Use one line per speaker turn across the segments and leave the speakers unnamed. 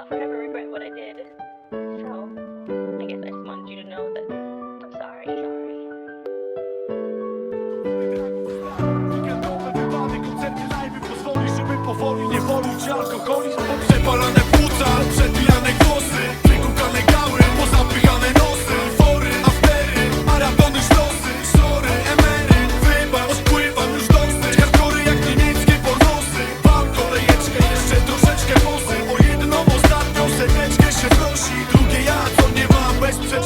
I'll forever regret what I did. So, I guess I just wanted you to know that I'm sorry.
Alkoholizm Przepalane płuca, przepijane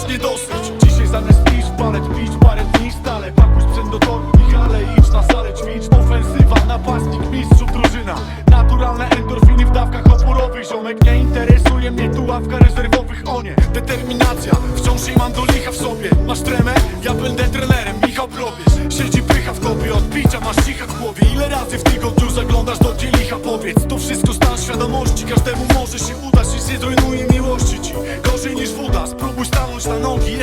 bezsprzecznie dosyć. Dzisiaj zamiast pić, palet pić, parę dni stale. Pakuj sprzęt do toru, Michale, idź na salę ćwicz Ofensywa, napastnik, mistrzów drużyna. Naturalne endorfiny w dawkach oporowych Ziomek, nie interesuje mnie tu ławka rezerwowych. O nie, determinacja, wciąż jej mam do licha w sobie. Masz tremę? Ja będę trenerem, Michał Probierz. Siedzi pycha w tobie, od picia masz cicha w głowie. Ile razy w tygodniu zaglądasz do dzielicha, powiedz. To wszystko stan świadomości, każdemu może się udać. Nic nie zrujnuje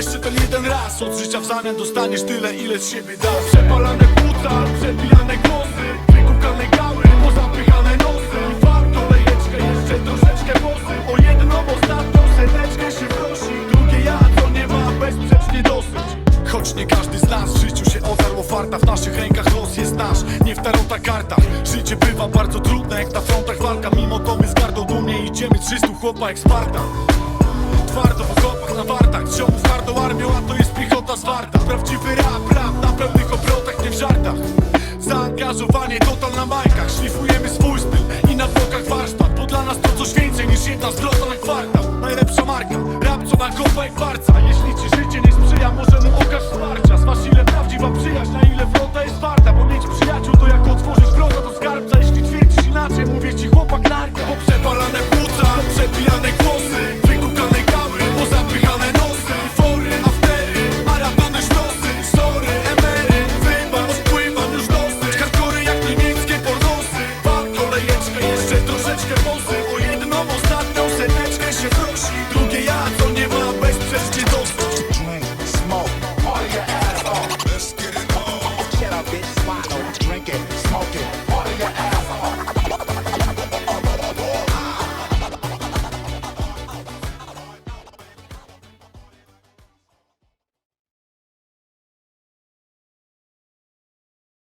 jeszcze ten jeden raz Od życia w zamian dostaniesz tyle, ile z siebie dasz. Przepalane płuca, przepijane głosy Wykukane gały, pozapychane nosy. Warto lejeczkę, jeszcze troszeczkę włosy. O jedną ostatnią seteczkę się prosi Drugie ja, co nie ma bezsprzecznie dosyć. Choć nie każdy z nas w życiu się otarł o farta W naszych rękach los jest nasz, nie w tarota kartach. Życie bywa bardzo trudne jak na frontach walka. Mimo to my z gardą dumnie idziemy 300 chłopa jak Sparta. Twardo w okopach na wartach Zaangażowanie total na majkach Szlifujemy swój styl i na blokach warsztat Bo dla nas to coś więcej niż jedna zwrota na kwartał. Najlepsza marka, rap co na kopa jak barca Jeśli ci życie nie sprzyja,